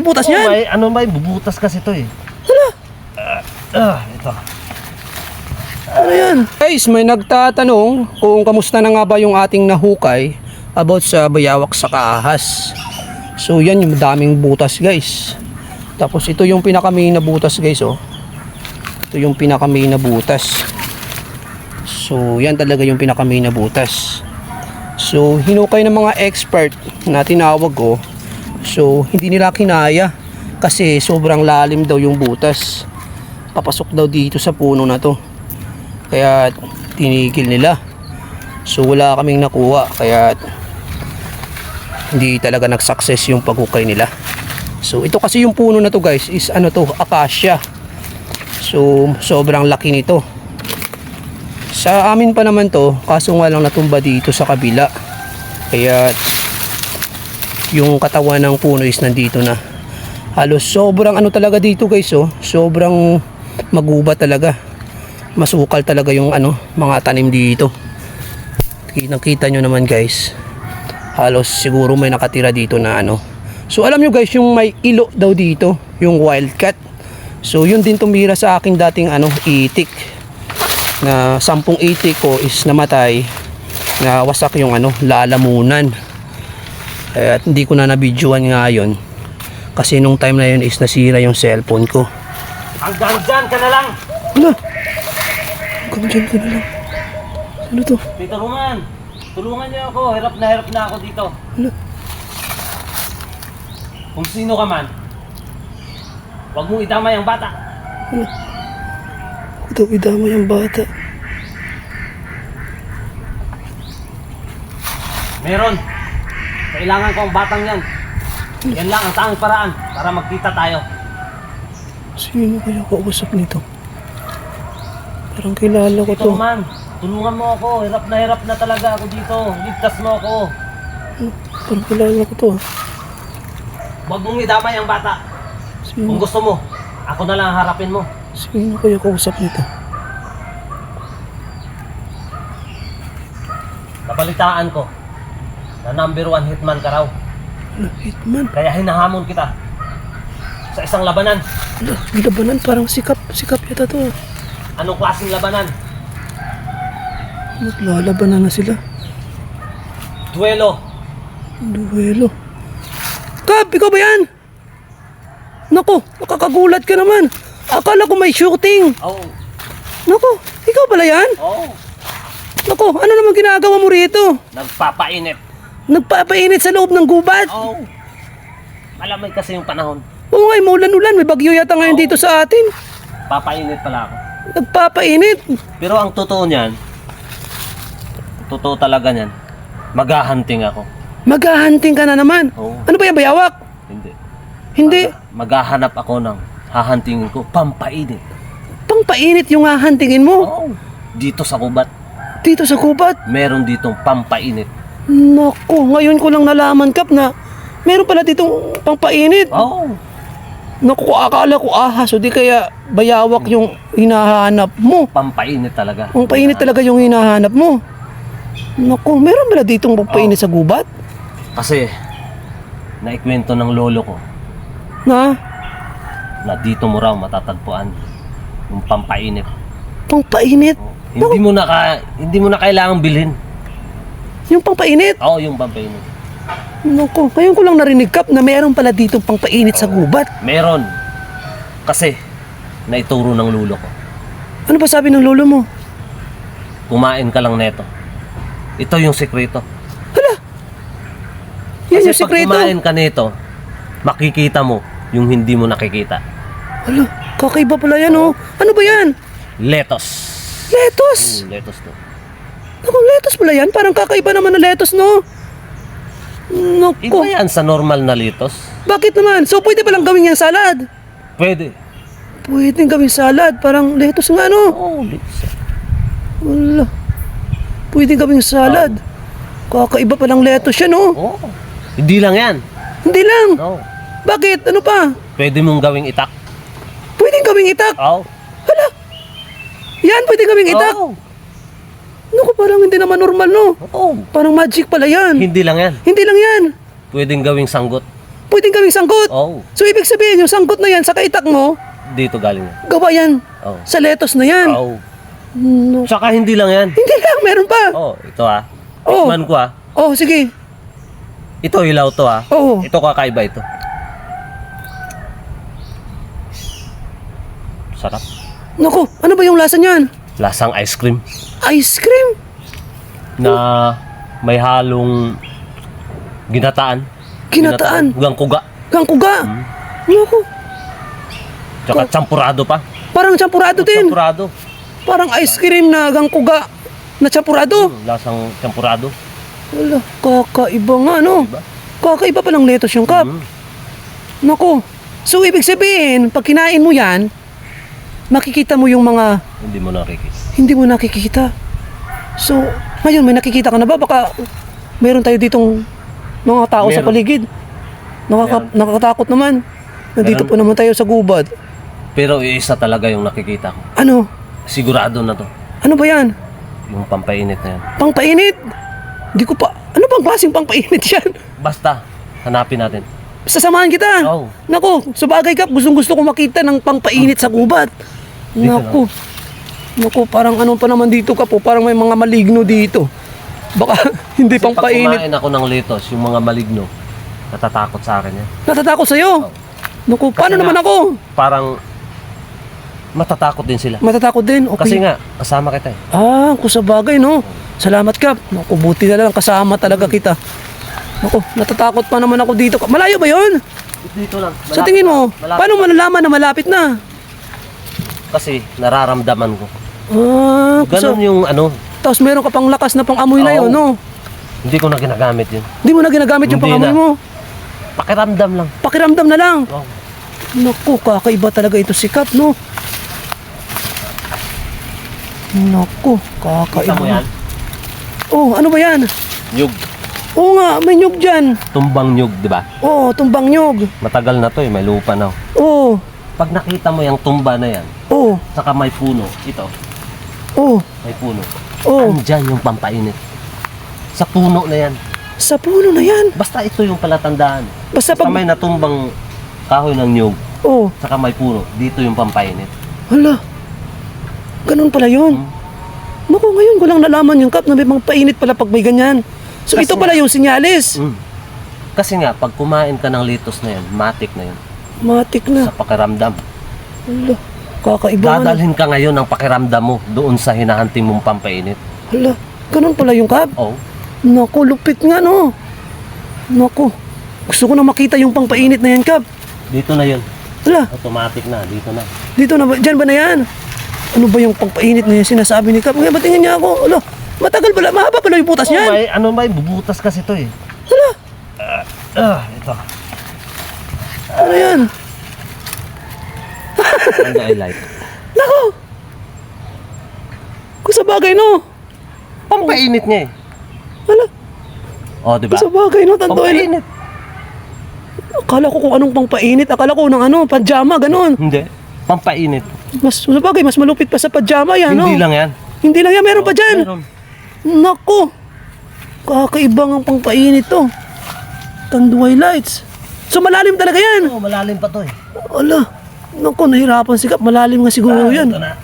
may butas Oh, yan. may, ano may bubutas kasi to eh. Hala, Ah, ah, ito. ano yan? Guys, may nagtatanong kung kamusta na nga ba yung ating nahukay about sa bayawak sa kaahas. So yan yung daming butas guys. Tapos ito yung pinaka-main na butas guys oh. Ito yung pinaka-main na butas. So yan talaga yung pinaka-main na butas. So hinukay ng mga expert na tinawag ko. So hindi nila kinaya kasi sobrang lalim daw yung butas. Papasok daw dito sa puno na to. Kaya tinigil nila. So wala kaming nakuha kaya hindi talaga nag-success yung paghukay nila. So ito kasi yung puno na to guys is ano to, acacia. So sobrang laki nito. Sa amin pa naman to, kaso nga lang natumba dito sa kabila. Kaya yung katawan ng puno is nandito na. Halos sobrang ano talaga dito guys oh, sobrang maguba talaga. Masukal talaga yung ano, mga tanim dito. Nakita nyo naman guys. Halos siguro may nakatira dito na ano. So alam nyo guys, yung may ilo daw dito, yung wildcat. So yun din tumira sa aking dating ano, itik na sampung itik ko is namatay na wasak yung ano lalamunan kaya hindi ko na nabidyoan ngayon kasi nung time na yun is nasira yung cellphone ko Hanggang dyan ka na lang. Hala Hanggang dyan ka na lang Ano to? Tito Roman, tulungan niyo ako. Hirap na hirap na ako dito. Hala Kung sino ka man, huwag mong itamay ang bata. Ito idama yung bata Meron. Kailangan ko ang batang yan. Yan lang ang tanging paraan para magkita tayo. Sino kaya kausap nito? Parang kilala ko to Roman, tulungan mo ako. Hirap na hirap na talaga ako dito. Ligtas mo ako. Parang kilala ko to ah. Huwag mong idamay ang bata. Kung Sino, gusto mo, ako na lang ang harapin mo. sino kaya kausap nito? Nabalitaan ko na number one hitman ka raw. Hala, hitman Kaya hinahamon kita sa isang labanan. May labanan parang sikap Sikap yata to. Anong klaseng labanan? Naglalabanan na sila Duelo. Duelo. Kap, ikaw ba yan? Nako, nakakagulat ka naman. Akala ko may shooting. Oh, Nako, ikaw pala yan? oh. Nako, ano naman ginagawa mo rito? Nagpapainit. Nagpapainit sa loob ng gubat. Oh. Malamig kasi yung panahon. Oo nga, maulan-ulan. May bagyo yata ngayon Oo. dito sa atin. Papainit pala ako. Nagpapainit. Pero ang totoo niyan, totoo talaga niyan, maghahunting ako. Maghahunting ka na naman. Oo. Ano ba yan, bayawak? Hindi. Hindi. Maghahanap ako ng hahantingin ko, pampainit. Pangpainit yung hahuntingin mo. Oh. Dito sa kubat, Dito sa gubat. meron ditong pampainit. Nako, ngayon ko lang nalaman, Kap, na meron pala ditong pangpainit. Oh. Naku, akala ko ahas, o di kaya bayawak yung hinahanap mo. Pampainit talaga. Ang painit talaga yung hinahanap mo. Naku, meron pala ditong pagpainit sa gubat? Kasi, naikwento ng lolo ko Na, na dito mo raw matatagpuan yung pampainit. pangpainit? Oh. Hindi mo na ka, hindi mo na kailangang bilhin. Yung pangpainit? Oo, yung pampainit. Naku, ngayon ko lang narinig, Kap, na meron pala ditong pangpainit sa gubat. Meron. Kasi, naituro ng lolo ko. Ano ba sabi ng lolo mo? Kumain ka lang neto. Ito yung sekreto. Yan Kasi yung pag sikreto. kumain ka nito, makikita mo yung hindi mo nakikita. Hala, kakaiba pala yan, oh. Ano ba yan? Letos. Lettuce. Mm, letos to. Naku, lettuce pala yan. Parang kakaiba naman na lettuce, no? Naku, Iba yan sa normal na letos. bakit naman? So, pwede palang gawin yung salad? Pwede. Pwede gawin salad. Parang lettuce nga, no? Oh, letos. Wala. Pwede gawing salad. Kakaiba palang lettuce yan, oh. Oo. Hindi lang yan. Hindi lang. No. Bakit? Ano pa? Pwede mong gawing itak. Pwede gawing itak. Oo. Hala. Yan, pwede gawing itak. Oo. Naku, parang hindi naman normal, no? Oo. Parang magic pala yan. Hindi lang yan. Hindi lang yan. Pwedeng gawing sanggot. Pwedeng kaming sangkot. Oo. So, ibig sabihin, yung sangkot na yan sa kaitak mo, Dito galing yan. gawa yan Oo. sa letos na yan. Oo. No. Saka hindi lang yan. Hindi lang, meron pa. Oh, ito ah. Oo. Tikman ko ah. Oh, sige. Ito hilaw to ah. Oo. Ito kakaiba ito. Sarap. Naku, ano ba yung lasa niyan? Lasang ice cream Ice cream? na may halong ginataan. Ginataan? Hanggang kuga. Gangkuga? Hmm. Naku, Tsaka champurado pa. parang champurado din. Champurado. Parang ice cream na gangkuga na champurado. Hmm, lasang champurado. Wala, kakaiba nga, no? Diba? Kakaiba pa ng letos yung cup. Hmm. Naku. So, ibig sabihin, pag kinain mo yan, makikita mo yung mga Hindi mo nakikita. hindi mo nakikita. So, ngayon may nakikita ka na ba? Baka meron tayo ditong mga tao sa Meron. paligid. Nakaka- nakakatakot naman. Nandito Meron. po naman tayo sa gubad. Pero isa talaga yung nakikita ko. Ano? Sigurado na to. Ano ba yan? Yung pampainit na yan. Pangpainit? Hindi ko pa... Ano bang klaseng pangpainit yan? Basta, hanapin natin. Sasamahan kita. Oo. Naku, sa bagay ka, gustong gusto ko makita ng pangpainit sa gubat. Naku. Naku, parang ano pa naman dito ka po, parang may mga maligno dito. Baka hindi Kasi pag pangpainit. kumain ako ng litos, yung mga maligno, natatakot sa akin yan. Natatakot sa'yo. Naku, paano nga- naman ako? Parang matatakot din sila. Matatakot din. Okay. Kasi nga, kasama kita eh. Ah, kung sa bagay, no? Salamat, Kap. Naku, buti na lang kasama talaga kita. Naku, natatakot pa naman ako dito. Malayo ba yon? Dito lang. Sa tingin mo, paano mo nalaman na malapit na? Kasi nararamdaman ko. Ah, so, Ganon yung ano, tapos meron ka pang lakas na pang amoy na Oo. yun, no? hindi ko na ginagamit yun. Hindi mo na ginagamit yung Hindi pangamoy na. mo. Pakiramdam lang. Pakiramdam na lang. Oh. Naku, kakaiba talaga ito si Kap, no? Naku, kakaiba. Kita mo yan? Oh, ano ba yan? Nyug. Oo nga, may nyug dyan. Tumbang nyug, di ba? Oo, tumbang nyug. Matagal na to eh, may lupa na. Oo, Pag nakita mo yung tumba na yan, oo, saka may puno, ito, oo, may puno. oo. Andyan yung pampainit. Sa puno na yan. Sa puno na yan. Basta ito yung palatandaan. Basta Sa pag... may natumbang kahoy ng nyug, Oo, saka may puno, dito yung pampainit. hala. Ganun pala yun. Hmm. Naku, ngayon ko lang nalaman yung Kap na may mga painit pala pag may ganyan. So Kasi ito pala yung sinyalis. Mm. Kasi nga, pag kumain ka ng litos na yan, matik na yun. Matik Sa na. pakiramdam. Hala, kakaiba nga. Dadalhin ka ngayon ng pakiramdam mo doon sa hinahanting mong pampainit. Hala, ganun pala yung Kap. Oh, Naku, lupit nga no. Naku, gusto ko na makita yung pangpainit na yan, Kap. dito na yun. Hala, Automatic na, dito na. dito na ba? Diyan ba na yan? Ano ba yung pangpainit na yan sinasabi ni Kap? Ngayon, batingin niya ako. Hala, matagal pala, mahaba pala yung butas Oh, niyan. may, ano may bubutas kasi to eh. Hala, Ah, ito. Ano yan? Ang highlight. Naku! Kung sa bagay, no? Pampainit niya eh. Hala, Oh, di ba? kung sa bagay, no? Tantoy. Pampainit. Akala ko kung anong pangpainit. Akala ko ng ano, pajama, ganun. Hindi. Pampainit. Mas, sa bagay, mas malupit pa sa pajama yan, no? Hindi lang yan. Hindi lang yan, meron pa dyan. Meron. Nako! Kakaibang ang pangpainit to. Tanduay lights. So malalim talaga yan. Oh, malalim pa to eh. Ala. Nako, nahirapan si Kap. Malalim nga siguro Ah, yan. Ito na.